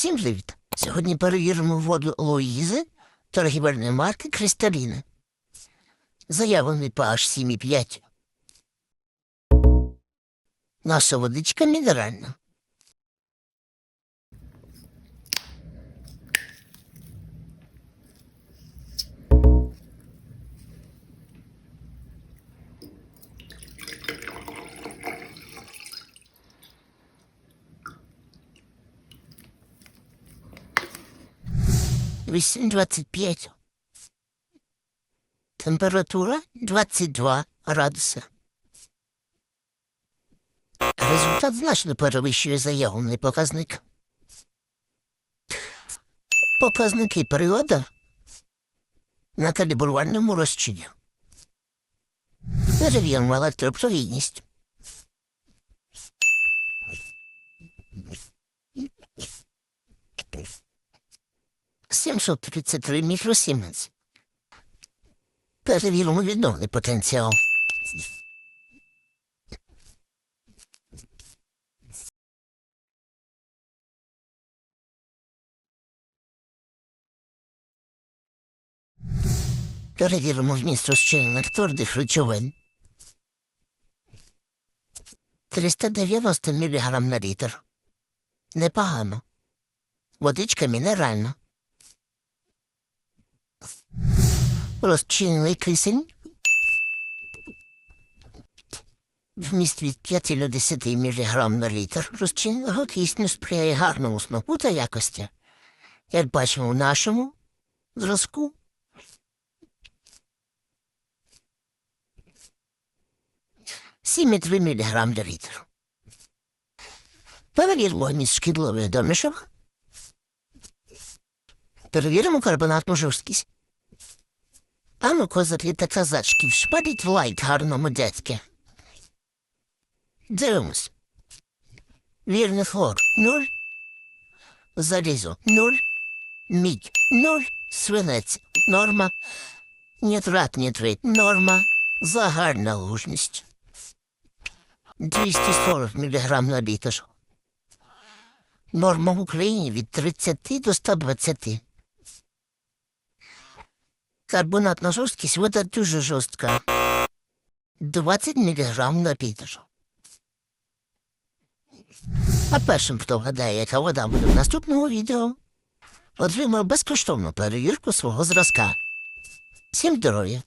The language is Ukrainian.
Всім привіт! Сьогодні перевіримо воду Луїзи торгівельної марки Кристаліни. Заявлений pH 7,5. Наша водичка мінеральна. Вісім двадцять п'ять. Температура 22 градуси. Результат значно перевищує заявлений показник. Показники періоду на калібрувальному розчині. Перевіримо електропровідність. Сімсот тридцять три мікросіменс. Перевіримо відновний потенціал. Перевіримо вміст розчинених твердих речовин. 390 мг на літр. Непогано. Водичка мінеральна. Розчинений кисень. Вміст від 5 до 10 мг на літр розчиненого кисню сприяє гарному смаку та якості. Як бачимо у нашому зразку. Сім мг на літр. Перевіримо вміст шкідливих домішок. Перевіримо карбонатну жорсткість. А ну, козаки та казачки, вшпадіть лайк гарному дядьки. Дивимось. Вірний хлор – нуль. Залізо – нуль. Мідь – нуль. Свинець – норма. Нітрат, нітрит – норма. Загальна лужність. 240 мг на літр. Норма в Україні від 30 до 120. Карбонатна жорсткість вода дуже жорстка. 20 мг на літр. А першим, хто вгадає, яка вода буде в наступному відео, отримав безкоштовну перевірку свого зразка. Всім здоров'я!